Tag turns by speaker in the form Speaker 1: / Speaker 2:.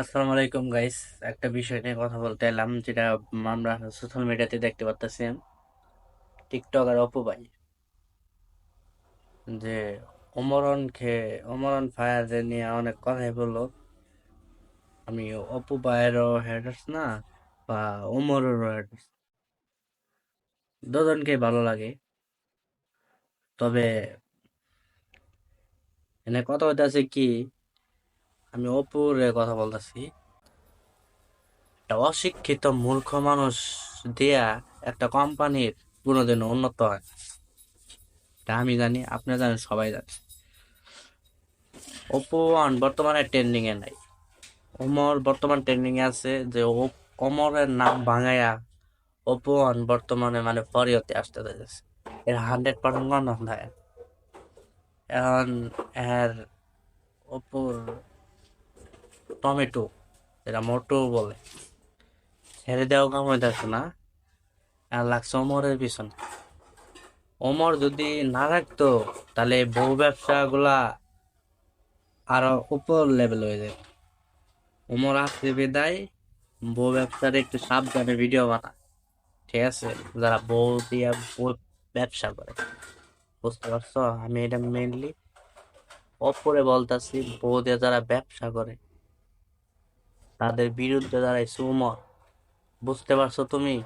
Speaker 1: আসসালামু আলাইকুম গাইস একটা বিষয় নিয়ে কথা বলতে এলাম, যেটা আমরা সোশ্যাল মিডিয়াতে দেখতে পাচ্তেছি টিকটক আর অপু ভাই। যে অমরন খে অমরন ফায়ার যে নিয়ে অনেক কথাই বলল। আমি অপু ভাইয়েরও হেডার্স না, বা ওমরেরও হেডার্স দুজনকেই ভালো লাগে। তবে এনে কথা হইতাছে কি আমি অপুর কথা বলতেছি। একটা অশিক্ষিত মূর্খ মানুষ দিয়া একটা কোম্পানির কোনোদিন উন্নত হয়। এটা আমি জানি, আপনি জানেন, সবাই জানে। ওপো ওয়ান বর্তমানে ট্রেন্ডিং এ নাই। ওমর বর্তমান ট্রেন্ডিং এ আছে যে ও ওমরের নাম ভাঙাইয়া ওপো ওয়ান বর্তমানে মানে ফরিয়তে আসতে যাচ্ছে এর হান্ড্রেড পার্সেন্ট কনফার্ম এখন এর ওপোর টমেটো যেটা মোটো বলে। ছেড়ে দেওয়া কাম হইতেছে না। আর লাগছে অমরের পিছনে। অমর যদি না রাখতো, তাহলে বউ ব্যবসা গুলা আরও উপর লেভেল হয়ে যেত। ওমর আসতে বিদায়। বউ ব্যবসার একটু সাবধানে ভিডিও বানা। ঠিক আছে? যারা বউ দিয়া ব্যবসা করে। বুঝতে পারছ? আমি এটা মেনলি অপরে বলতাছি, বউ দিয়ে যারা ব্যবসা করে। তাদের বিরুদ্ধে দাঁড়াইছে উমর। বুঝতে পারছ তুমি?